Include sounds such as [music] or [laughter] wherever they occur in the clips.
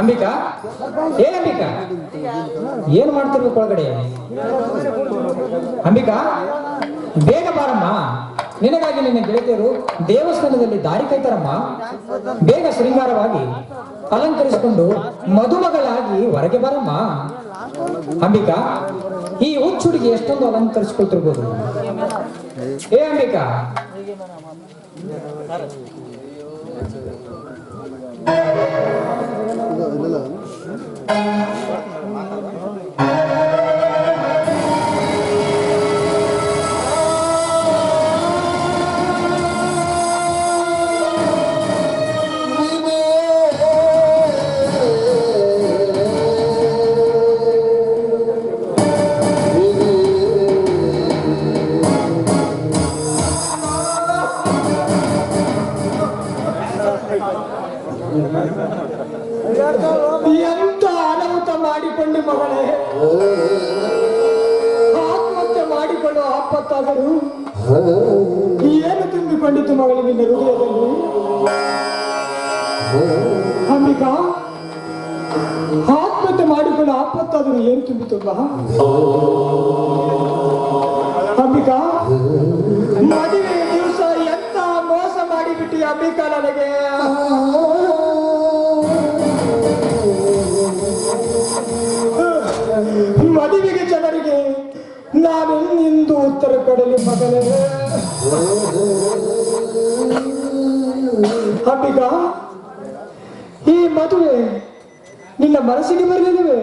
ಅಂಬಿಕಾ? ಏ ಅಂಬಿಕಾ? ಏನ್ ಮಾಡ್ತಿರ್ಬೇಕು ಒಳಗಡೆ? ಅಂಬಿಕಾ, ಬೇಗ ಬಾರಮ್ಮ. ನಿನಗಾಗಿ ನಿನ್ನ ಗೆಳತಿಯರು ದೇವಸ್ಥಾನದಲ್ಲಿ ದಾರಿ ಕೈತಾರಮ್ಮ. ಬೇಗ ಶೃಂಗಾರವಾಗಿ ಅಲಂಕರಿಸಿಕೊಂಡು ಮದುಮಗಳಾಗಿ ಹೊರಗೆ ಬರಮ್ಮ. ಅಂಬಿಕಾ, ಈ ಹುಚ್ಚುಡಿಗೆ ಎಷ್ಟೊಂದು ಅಲಂಕರಿಸಿಕೊಳ್ತಿರ್ಬೋದು. ಏ ಅಂಬಿಕಾ? ಎಂತ ಆತ್ಮಹತ್ಯೆ ಮಾಡಿಕೊಂಡು ಆಪತ್ತಾದರೂ ಏನು ತುಂಬಿತು ಬಾ ಅಂಬಿಕಾ, ಮದುವೆ ದಿವಸ ಎಂತ ಮೋಸ ಮಾಡಿಬಿಟ್ಟಿ ಅಂಬಿಕಾ ನನಗೆ? ಮದುವೆಗೆ ಜನರಿಗೆ ನಿಂದು ಉತ್ತರ ಕೊಡಲಿ ಮಗನೇ. ಅಂಬಿಕಾ, ಈ ಮದುವೆ ನಿನ್ನ ಮನಸ್ಸಿಗೆ ಬರಲಿಲ್ಲವೇ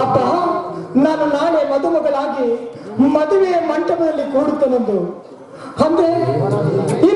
ಅಪ್ಪ ನಾನು ನಾಳೆ ಮದುಮಗಳಾಗಿ ಮದುವೆಯ ಮಂಟಪದಲ್ಲಿ ಕೂಡುತ್ತೇನೆಂದು. ಅಂದ್ರೆ ಹಿಂದೆ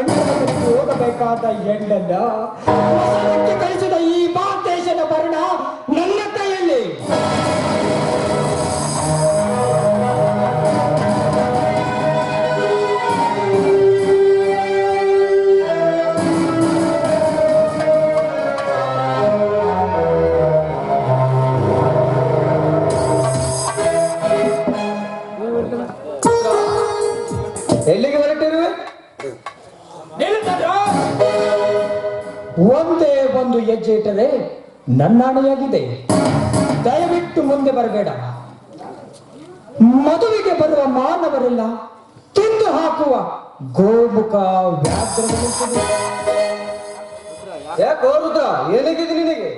ಗಂಡನ ಮನೆಗೆ ಹೋಗಬೇಕಾದ ಹೆಣ್ಣನ್ನ ಕಳಿಸಿದ ಈ ಮಾಂತೇಶನ ಭರಣ ನನ್ನ ಕೈಯಲ್ಲಿ. ಎಲ್ಲಿಗೆ ಒಂದೇ ಒಂದು ಹೆಜ್ಜೆ ಇಟ್ಟರೆ ನನ್ನಾಣೆಯಾಗಿದೆ. ದಯವಿಟ್ಟು ಮುಂದೆ ಬರಬೇಡ. ಮದುವೆಗೆ ಬರುವ ಮಾನವರೆಲ್ಲ ತಿಂದು ಹಾಕುವ ಗೋಮುಖ ರುದ್ರ ಏನಾಗಿದೆ ನಿನಗೆ?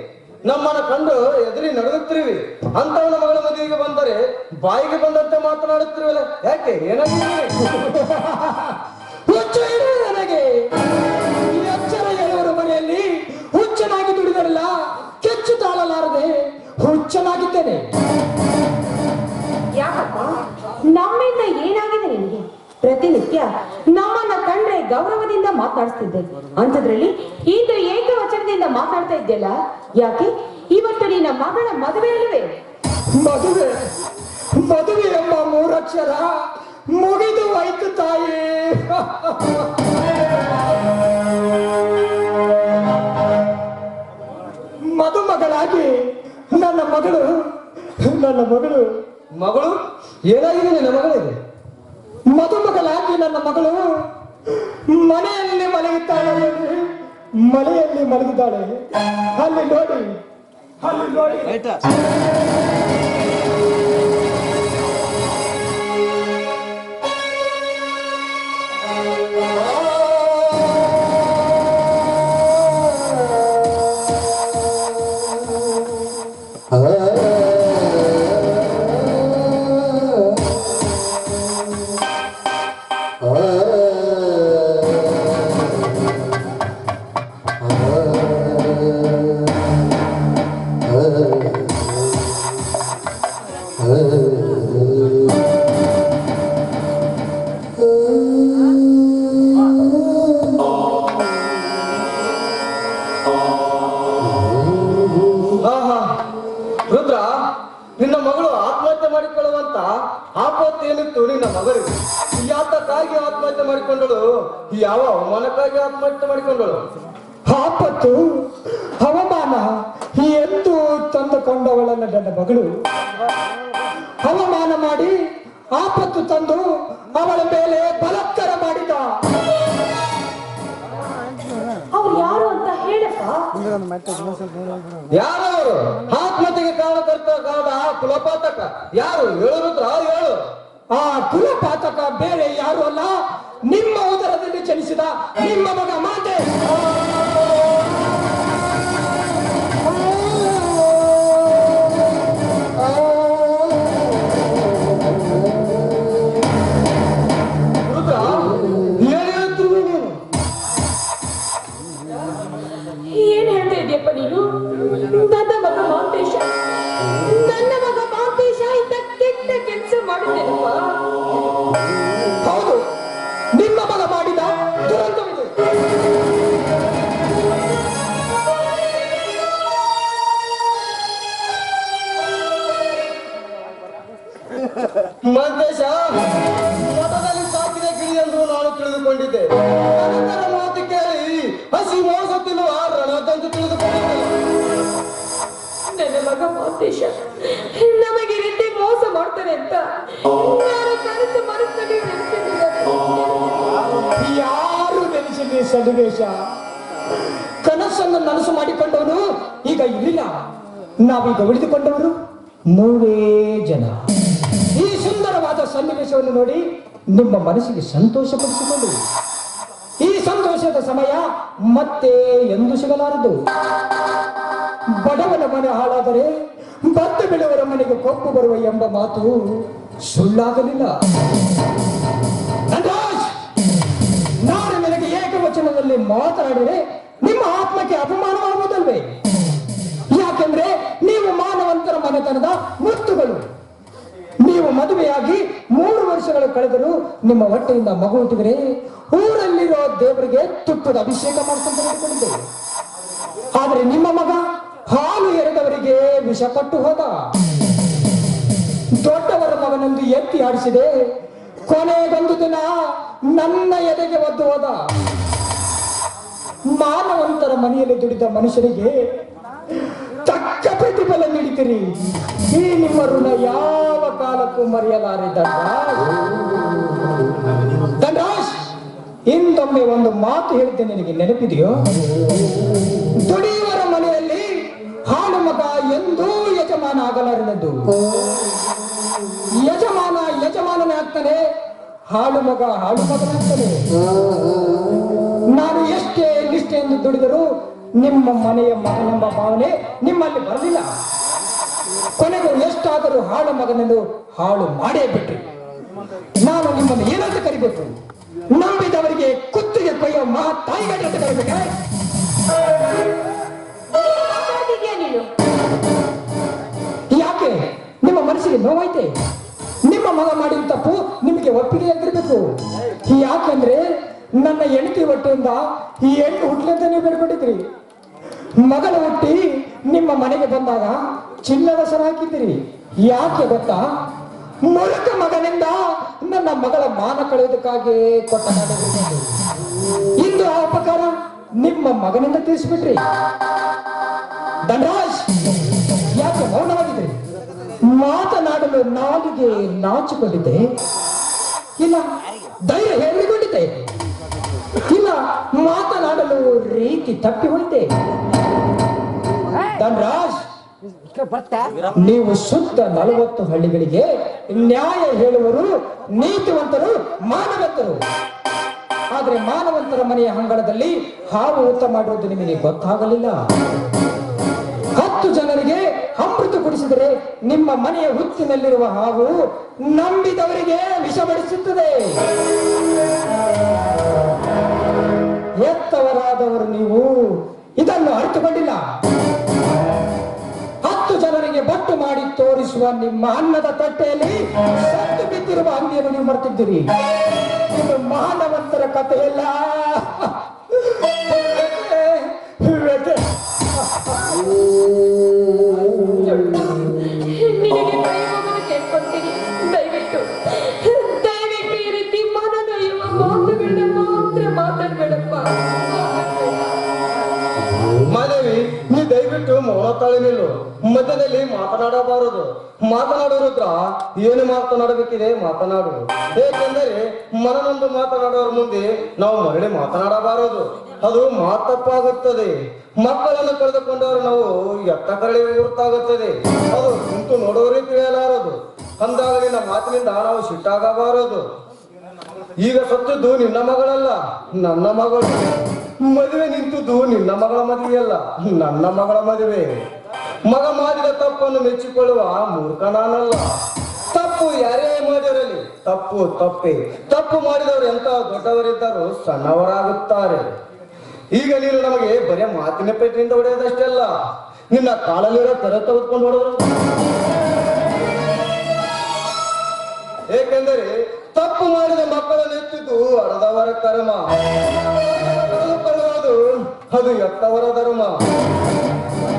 ನಮ್ಮನ್ನ ಕಂಡು ಎದುರಿ ನಡೆದುತ್ತಿರುವಿ ಅಂತವನ ಮಗಳ ಮದುವೆಗೆ ಬಂದರೆ ಬಾಯಿಗೆ ಬಂದಂತೆ ಮಾತನಾಡುತ್ತಿರುವಲ್ಲ. ಯಾಕೆ? ಏನಾಗಿದೆ? ನಿನಗೆ? ಹುಚ್ಚನಾಗಿದ್ದೇನೆ ಯಾಕಪ್ಪ? ನಮ್ಮಿಂದ ಏನಾಗಿದೆ ನಿನಗೆ? ಪ್ರತಿನಿತ್ಯ ನಮ್ಮನ್ನ ಕಂಡ್ರೆ ಗೌರವದಿಂದ ಮಾತನಾಡಿಸ್ತಿದ್ದೆ ಅಂಥದ್ರಲ್ಲಿ ಇಂದು ಏಕವಚನದಿಂದ ಮಾತಾಡ್ತಾ ಇದ್ದೆಲ್ಲ ಯಾಕೆ? ಇವತ್ತು ನಿನ್ನ ಮಗಳ ಮದುವೆ ಅಲ್ಲವೇ ಮದುವೆ ಮದುವೆ ಎಂಬ ಮೂರಕ್ಷರ ಮುಗಿದು ಹೋಯ್ತು ತಾಯಿ. ಮದುಮಗಳಾಗಿ ನನ್ನ ಮಗಳು ನನ್ನ ಮಗಳು. ಮಗಳು? ಏನಾಗಿದೆ ನನ್ನ ಮಗಳಿಗೆ? ಮದುಮಗಳಾಗಿ ನನ್ನ ಮಗಳು ಮನೆಯಲ್ಲಿ ಮಲಗಿದ್ದಾಳೆ. ಮನೆಯಲ್ಲಿ ಮಲಗಿದ್ದಾಳೆ. ಅಲ್ಲಿ ನೋಡಿ ಅಲ್ಲಿ ನೋಡಿ. Ah. ಯಾವ ಅವಮಾನಕ್ಕಾಗಿ ಆತ್ಮಹತ್ಯೆ ಮಾಡಿಕೊಂಡಳು? ಆಪತ್ತು ಹವಾಮಾನ ಎಂದು ತಂದುಕೊಂಡವಳನ್ನ ನನ್ನ ಮಗಳು. ಹವಾಮಾನ ಮಾಡಿ ಆಪತ್ತು ತಂದು ಅವಳ ಮೇಲೆ ಬಲತ್ಕಾರ ಮಾಡಿದ. ಅವ್ರು ಯಾರು ಅಂತ ಹೇಳಪ್ಪ. ಯಾರವರು? ಆತ್ಮಹತ್ಯೆಗೆ ಕಾರಣಕರ್ತರಾದ ಆ ಕುಲಪಾತಕ. ಯಾರು? ಹೇಳು ಸನ್ನಿವೇಶ ಕನಸನ್ನು ನನಸು ಮಾಡಿಕೊಂಡವನು ಈಗ ಇಲ್ಲಿಲ್ಲ. ನಾವೀಗ ಉಳಿದುಕೊಂಡವರು ಮೂರೇ ಜನ. ಈ ಸುಂದರವಾದ ಸನ್ನಿವೇಶವನ್ನು ನೋಡಿ ನಿಮ್ಮ ಮನಸ್ಸಿಗೆ ಸಂತೋಷಪಡಿಸಿಕೊಂಡು ಈ ಸಂತೋಷದ ಸಮಯ ಮತ್ತೆ ಎಂದು ಸಿಗಲಾರದು. ಬಡವನ ಮನೆ ಹಾಳಾದರೆ ಬತ್ತ ಬೆಳೆಯವರ ಮನೆಗೆ ಕೊಪ್ಪು ಬರುವ ಎಂಬ ಮಾತು ಸುಳ್ಳಾಗಲಿಲ್ಲ. ಏಕವಚನದಲ್ಲಿ ಮಾತನಾಡಿದರೆ ನಿಮ್ಮ ಆತ್ಮಕ್ಕೆ ಅಪಮಾನವಾಗುವುದಲ್ವೇ ಯಾಕೆಂದ್ರೆ ನೀವು ಮಾನವಂತರ ಮನೆತನದ ಮುತ್ತುಗಳು ನೀವು ಮದುವೆಯಾಗಿ ಮೂರು ವರ್ಷಗಳು ಕಳೆದರೂ ನಿಮ್ಮ ಹೊಟ್ಟೆಯಿಂದ ಮಗು ಹುಟ್ಟಿದರೆ ಊರಲ್ಲಿರೋ ದೇವರಿಗೆ ತುಪ್ಪದ ಅಭಿಷೇಕ ಮಾಡಿಕೊಂಡಿದ್ದೇವೆ ಆದರೆ ನಿಮ್ಮ ಮಗ ಹಾಲು ಎರೆದವರಿಗೆ ವಿಷಪಟ್ಟು ಹೋದ. ದೊಡ್ಡವರ ಮಗನೊಂದು ಎತ್ತಿ ಆಡಿಸಿದೆ. ಕೊನೆಗೊಂದು ದಿನ ನನ್ನ ಎದೆಗೆ ಒದ್ದು ಹೋದ. ಮಾನವಂತರ ಮನೆಯಲ್ಲಿ ದುಡಿದ ಮನುಷ್ಯರಿಗೆ ತಕ್ಕ ಪ್ರತಿಫಲ ನೀಡಿದಿರಿ ಈ ನಿಮ್ಮ ಋಣ ಯಾವ ಕಾಲಕ್ಕೂ ಮರೆಯಲಾರೆ ದಂಡರಾಜ್ ಇಂದೊಮ್ಮೆ ಒಂದು ಮಾತು ಹೇಳಿದ್ದೆ ನಿನಗೆ, ನೆನಪಿದೆಯೋ? ದುಡಿಯುವರ ಮನೆಯಲ್ಲಿ ಹಾಳು ಮಗ ಎಂದೂ ಯಜಮಾನ ಆಗಲಾರದ್ದು. ಯಜಮಾನ ಯಜಮಾನನೇ ಆಗ್ತಾನೆ ಹಾಳು ಮಗ ಹಾಳು ಮಗನಾಗ್ತಾನೆ. ನಾನು ಎಷ್ಟೇ ನಿಷ್ಠೆಯಿಂದ ದುಡಿದರೂ ನಿಮ್ಮ ಮನೆಯ ಮಗನೆಂಬ ಭಾವನೆ ನಿಮ್ಮಲ್ಲಿ ಬರಲಿಲ್ಲ. ಕೊನೆಗೂ ಎಷ್ಟಾದರೂ ಹಾಳು ಮಗನೆಂದು ಹಾಳು ಮಾಡೇ ಬಿಟ್ರಿ. ನಾನು ನಿಮ್ಮನ್ನು ಏನಂತ ಕರಿಬೇಕು? ನಂಬಿದವರಿಗೆ ಕುತ್ತಿಗೆ ಕೊಯ್ಯೋ ಮಹಾ ತಾಯಿಗಡೆ ಅಂತ ಕರಿಬೇಕಾ? ಯಾಕೆ? ನಿಮ್ಮ ಮನಸ್ಸಿಗೆ ನೋವೈತೆ ನಿಮ್ಮ ಮಗ ಮಾಡಿದ ತಪ್ಪು ನಿಮಗೆ ಒಪ್ಪಿಗೆ ಆಗಿರ್ಬೇಕು. ಯಾಕೆಂದ್ರೆ ನನ್ನ ಹೆಂಡತಿ ಹೊಟ್ಟೆಯಿಂದ ಈ ಹೆಣ್ಣು ಹುಟ್ಟಲಂತ ನೀವು ಬೇಡ್ಕೊಂಡಿದ್ರಿ ಮಗಳು ಹುಟ್ಟಿ ನಿಮ್ಮ ಮನೆಗೆ ಬಂದಾಗ ಚಿನ್ನದ ಸರ ಹಾಕಿದ್ದೀರಿ. ಯಾಕೆ ಗೊತ್ತಾ? ಮುಳುಕ ಮಗನಿಂದ ನನ್ನ ಮಗಳ ಮಾನ ಕಳೆಯೋದಕ್ಕಾಗಿ ಕೊಟ್ಟ ಇಂದು ಆ ಉಪಕಾರ ನಿಮ್ಮ ಮಗನಿಂದ ತಿಳಿಸ್ಬಿಟ್ರಿ ಧನರಾಜ್, ಯಾಕೆ ಮೌನವಾಗಿದ್ರಿ ಮಾತನಾಡಲು ನಾಲಿಗೆ ನಾಚಿಕೊಂಡಿದ್ದೆ. ಇಲ್ಲ, ಧೈರ್ಯ ಹೇಳಿಕೊಂಡಿದ್ದೆ ಇಲ್ಲ ಮಾತನಾಡಲು ರೀತಿ ತಪ್ಪಿ ಹೋಯ್ತೆ. ಧನ್ರಾಜ್! ನೀವು ಸುತ್ತ ನಲವತ್ತು ಹಳ್ಳಿಗಳಿಗೆ ನ್ಯಾಯ ಹೇಳುವರು ನೀತಿವಂತರು ಮಾನವಂತರು. ಆದ್ರೆ ಮಾನವಂತರ ಮನೆಯ ಅಂಗಳದಲ್ಲಿ ಹಾವು ಊತ ಮಾಡುವುದು ನಿಮಗೆ ಗೊತ್ತಾಗಲಿಲ್ಲ. ಹತ್ತು ಜನರಿಗೆ ಅಮೃತ ಕುಡಿಸಿದರೆ ನಿಮ್ಮ ಮನೆಯ ಹುತ್ತಿನಲ್ಲಿರುವ ಹಾವು ನಂಬಿದವರಿಗೆ ವಿಷಬಡಿಸುತ್ತದೆ ಎತ್ತವರಾದವರು ನೀವು ಇದನ್ನು ಅರ್ಥಕೊಂಡಿಲ್ಲ ಹತ್ತು ಜನರಿಗೆ ಬಟ್ಟು ಮಾಡಿ ತೋರಿಸುವ ನಿಮ್ಮ ಅನ್ನದ ತಟ್ಟೆಯಲ್ಲಿ ಸತ್ತು ಬಿದ್ದಿರುವ ಅಂಗಿಯನ್ನು ನೀವು ಮರ್ತಿದ್ದೀರಿ. ಇದು ಮಾನವಂತರ ಕಥೆಯಲ್ಲ. [laughs] [laughs] ಏನು ಮಾತನಾಡಬೇಕಿದೆ ಮಾತನಾಡುವ ಏಕೆಂದರೆ ಮನನೊಂದು ಮಾತನಾಡೋರ ಮುಂದೆ ನಾವು ಮರಳಿ ಮಾತನಾಡಬಾರದು. ಅದು ಮಾತಪ್ಪಾಗುತ್ತದೆ. ಮಕ್ಕಳನ್ನು ಕಳೆದುಕೊಂಡವರು ನಾವು ಎತ್ತ ಕರಳಿ ಗುರುತಾಗುತ್ತದೆ ಅದು ಕುಂತು ನೋಡೋರೇ ತಿಳಿಯಲಾರದು. ಅಂದಾಗ ನಿನ್ನ ಮಾತಿನಿಂದ ನಾವು ಸಿಟ್ಟಾಗಬಾರದು. ಈಗ ಸತ್ತದ್ದು ನಿನ್ನ ಮಗಳಲ್ಲ, ನನ್ನ ಮಗಳು. ಮದುವೆ ನಿಂತದ್ದು ನಿನ್ನ ಮಗಳ ಮದುವೆಯಲ್ಲ, ನನ್ನ ಮಗಳ ಮದುವೆ. ಮಗ ಮಾಡಿದ ತಪ್ಪನ್ನು ಮೆಚ್ಚಿಕೊಳ್ಳುವ ಮೂರ್ಖ ನಾನಲ್ಲ. ತಪ್ಪು ಯಾರೇ ಮಾಡಿರಲಿ, ತಪ್ಪು ತಪ್ಪೆ. ತಪ್ಪು ಮಾಡಿದವರು ಎಂತ ದೊಡ್ಡವರಿದ್ದರೂ ಸಣ್ಣವರಾಗುತ್ತಾರೆ. ಈಗ ನೀನು ನಮಗೆ ಬರೀ ಮಾತಿನ ಪೆಟ್ಟಿನಿಂದ ಹೊಡೆಯೋದಷ್ಟೇ ಅಲ್ಲ ನಿನ್ನ ಕಾಲಲ್ಲಿರೋ ತರ ತೆಗೆದುಕೊಂಡು ಹೊಡೆದ್ರು ಏಕೆಂದರೆ ತಪ್ಪು ಮಾಡಿದ ಮಕ್ಕಳನ್ನು ಎತ್ತಿದ್ದು ಅಡದವರ ಕರ್ಮ. ಅದು ಎತ್ತವರ ಧರ್ಮ.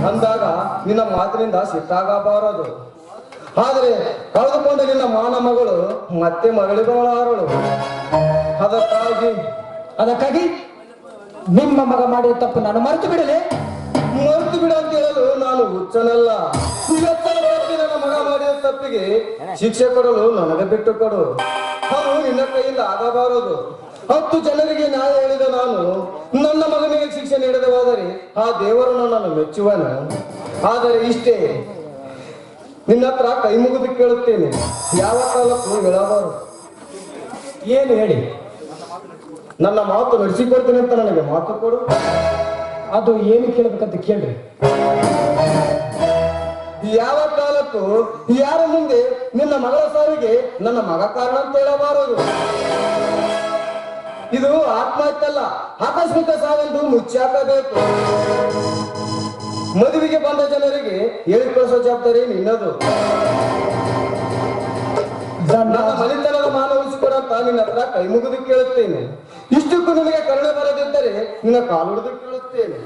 ಅಂದಾಗ ನಿನ್ನ ಮಾತಿನಿಂದ ಸಿಟ್ಟಾಗಬಾರದು. ಆದರೆ ಕಳೆದುಕೊಂಡ ನಿನ್ನ ಮಾನ ಮಗಳು ಮತ್ತೆ ಮಗಳಿಗಳು ಅದಕ್ಕಾಗಿ ಅದಕ್ಕಾಗಿ ನಿಮ್ಮ ಮಗ ಮಾಡಿದ ತಪ್ಪು ನಾನು ಮರೆತು ಬಿಡಲೆ. ಮರೆತು ಬಿಡ ಅಂತ ಹೇಳಲು ನಾನು ಹುಚ್ಚನಲ್ಲ. ನನ್ನ ಮಗ ಮಾಡಿದ ತಪ್ಪಿಗೆ ಶಿಕ್ಷೆ ಕೊಡಲು ನನಗೆ ಬಿಟ್ಟು ಕೊಡು. ಅದು ನಿನ್ನ ಕೈಯಿಂದ ಆಗಬಾರದು. ಹತ್ತು ಜನರಿಗೆ ನ್ಯಾಯ ಹೇಳಿದ ನಾನು ನನ್ನ ಮಗನಿಗೆ ಶಿಕ್ಷೆ ನೀಡದೆ ಆ ದೇವರು ನನ್ನನ್ನು ಮೆಚ್ಚುವನು. ಆದರೆ ಇಷ್ಟೇ ನಿನ್ನ ಹತ್ರ ಕೈ ಮುಗಿದು ಕೇಳುತ್ತೇನೆ. ಯಾವ ಕಾಲಕ್ಕೂ ಹೇಳಬಾರದು? ಏನು ಹೇಳಿ? ನನ್ನ ಮಾತು ನಡೆಸಿಕೊಡ್ತೇನೆ ಅಂತ ನನಗೆ ಮಾತು ಕೊಡು. ಅದು ಏನು ಕೇಳಬೇಕಂತ ಕೇಳ್ರಿ. ಯಾವ ಕಾಲಕ್ಕೂ ಯಾರ ಮುಂದೆ ನಿನ್ನ ಮಗಳ ಸಾವಿಗೆ ನನ್ನ ಮಗ ಕಾರಣ ಅಂತ ಹೇಳಬಾರದು. ಇದು ಆತ್ಮಹತ್ಯಲ್ಲ, ಆಕಸ್ಮಿಕ ಸಾವೆಂದು ಮುಚ್ಚಾಕಬೇಕು. ಮದುವೆಗೆ ಬಂದ ಜನರಿಗೆ ಹೇಳಿ ಕಳಿಸೋ ಜವಾಬ್ದಾರಿ ನಿನ್ನದು ನನ್ನ ಮನೆತನದ ಮಾನ ಉಳಿಸಿಕೊಡಂತ ನಿನ್ನ ಹತ್ರ ಕೈ ಮುಗಿದು ಕೇಳುತ್ತೇನೆ. ಇಷ್ಟಕ್ಕೂ ನಿಮಗೆ ಕರುಣೆ ಬರದಿದ್ದರೆ ನಿನ್ನ ಕಾಲು ಹಿಡಿದು ಕೇಳುತ್ತೇನೆ.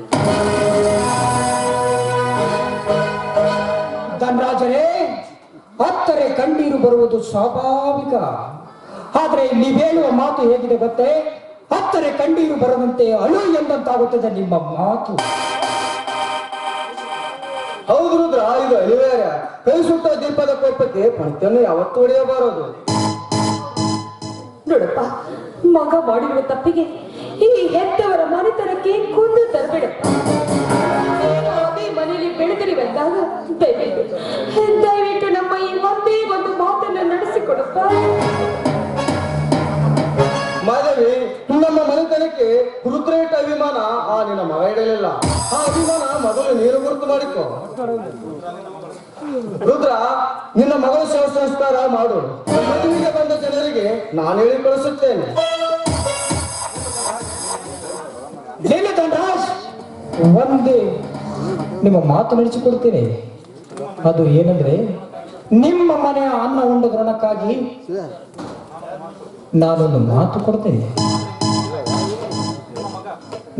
ಧನರಾಜರೇ ಹತ್ತರೆ ಕಣ್ಣೀರು ಬರುವುದು ಸ್ವಾಭಾವಿಕ. ಆದ್ರೆ ನೀವೇಳುವ ಮಾತು ಹೇಗಿದೆ ಗೊತ್ತೇ? ಹತ್ತರೆ ಕಣ್ಣೀರು ಬರದಂತೆ ಅಳು ಎಂದಂತಾಗುತ್ತದೆ ನಿಮ್ಮ ಮಾತು. ಹೌದು ರುದ್ರ, ಇದು ಅನಿವಾರ್ಯ. ಕೈ ಸುಟ್ಟ ದೀಪದ ಕೋಪಕ್ಕೆ ಪಂಚನ್ನು ಯಾವತ್ತೂ ಹೊಡೆಯಬಾರದು. ನೋಡಪ್ಪ, ಮಗ ಮಾಡಿರುವ ತಪ್ಪಿಗೆ ಈ ಹೆತ್ತವರ ಮನೆತನಕ್ಕೆ ಕುಂದು ತರಬೇಡಪ್ಪ. ಮನೆಯಲ್ಲಿ ಮನೆಯಲ್ಲಿ ಬೆಳೆದರಿವಂದಾಗ ದಯವಿಟ್ಟು ದಯವಿಟ್ಟು ನಮ್ಮ ಈ ಒಂದೇ ಒಂದು ಮಾತನ್ನು ನಡೆಸಿಕೊಡಪ್ಪ. ನಮ್ಮ ಮನೆತನಕ್ಕೆ ರುದ್ರ ಇಟ್ಟ ಅಭಿಮಾನ, ಆ ನಿನ್ನ ಮಗ ಇಡಲಿಲ್ಲ. ಆ ಅಭಿಮಾನ ಮೊದಲು ನೀನು ಗುರುತು ಮಾಡಿಕೊ. ರುದ್ರ, ನಿನ್ನ ಮಗಳ ಶವ ಸಂಸ್ಕಾರ ಮಾಡು. ಮದುವೆಗೆ ಬಂದ ಜನರಿಗೆ ನಾನು ಹೇಳಿ ಕಳಿಸುತ್ತೇನೆ. ಒಂದೇ ನಿಮ್ಮ ಮಾತು ನಡೆಸಿಕೊಡ್ತೀನಿ. ಅದು ಏನಂದ್ರೆ, ನಿಮ್ಮ ಮನೆಯ ಅನ್ನ ಉಂಡ ಋಣಕ್ಕಾಗಿ ನಾನೊಂದು ಮಾತು ಕೊಡ್ತೇನೆ.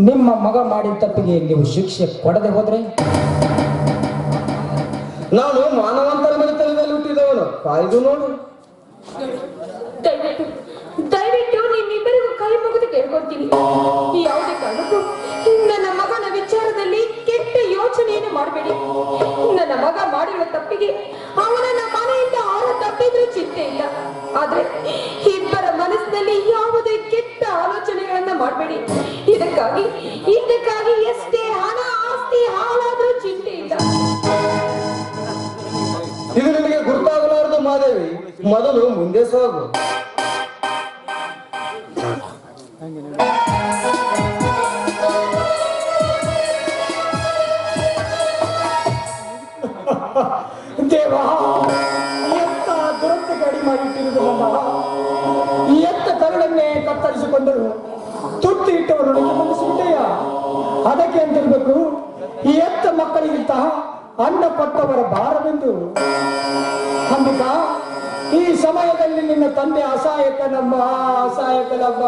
ನಿಮ್ಮ ಮಗ ಮಾಡಿದ ತಪ್ಪಿಗೆ ನೀವು ಶಿಕ್ಷೆ ಕೊಡದೆ ಹೋದ್ರೆ? ನಾನು ಮಾನವಂತರ ಮನೆತನದಲ್ಲಿ ಹುಟ್ಟಿದವನು. ಕಾಯ್ದು ನೋಡು. ದಯವಿಟ್ಟು ದಯವಿಟ್ಟು ನಿಮ್ಮಿಬ್ಬರಿಗೂ ಕೈ ಮುಗಿದು ಕೇಳ್ಕೊಳ್ತೀನಿ. ಯಾವುದೇ ಕಾರಣಕ್ಕೂ ನನ್ನ ಮಗನ ವಿಚಾರದಲ್ಲಿ ಕೆಟ್ಟ ಯೋಚನೆಯನ್ನು ಮಾಡಬೇಡಿ. ನನ್ನ ಮಗ ಮಾಡಿರುವ ತಪ್ಪಿಗೆ ಅವನನ್ನ ಮನೆಯಿಂದ ಆರು ತಪ್ಪಿದ್ರೆ ಚಿಂತೆ ಇಲ್ಲ. ಆದ್ರೆ ಇಬ್ಬರ ಮನಸ್ಸಿನಲ್ಲಿ ಯಾವುದೇ ಕೆಟ್ಟ ಆಲೋಚನೆಗಳನ್ನ ಮಾಡಬೇಡಿ. ಇದಕ್ಕಾಗಿ ಇದಕ್ಕಾಗಿ ಎಷ್ಟೇ ಹಣ ಆಸ್ತಿ ಹಾಳಾದ್ರೂ ಚಿಂತೆ ಇಲ್ಲ. ಇದು ನಿಮಗೆ ಗುರುತಾಗಲಾರದು ಮಾದೇವಿ. ಮೊದಲು ಮುಂದೆ ಸಾಗು. ದೇವ ಎತ್ತ ದುರಂತ ಗಾಡಿ ಮಾಡಿಟ್ಟಿರುವುದು ಎತ್ತ ಕತ್ತರಿಸಿಕೊಂಡರು. ತುಟ್ಟಿ ಇಟ್ಟವರು ನನಗೆ ಮನಸ್ಸುಂಟೆಯ ಅದಕ್ಕೆ ಅಂತಿರ್ಬೇಕು. ಈ ಎತ್ತ ಮಕ್ಕಳಿಗಿಂತಹ ಅನ್ನ ಪಟ್ಟವರ ಭಾರವೆಂದು. ಅಂಬಿಕಾ, ಈ ಸಮಯದಲ್ಲಿ ನಿನ್ನ ತಂದೆ ಅಸಹಾಯಕನಮ್ಮ ಅಸಹಾಯಕನಮ್ಮ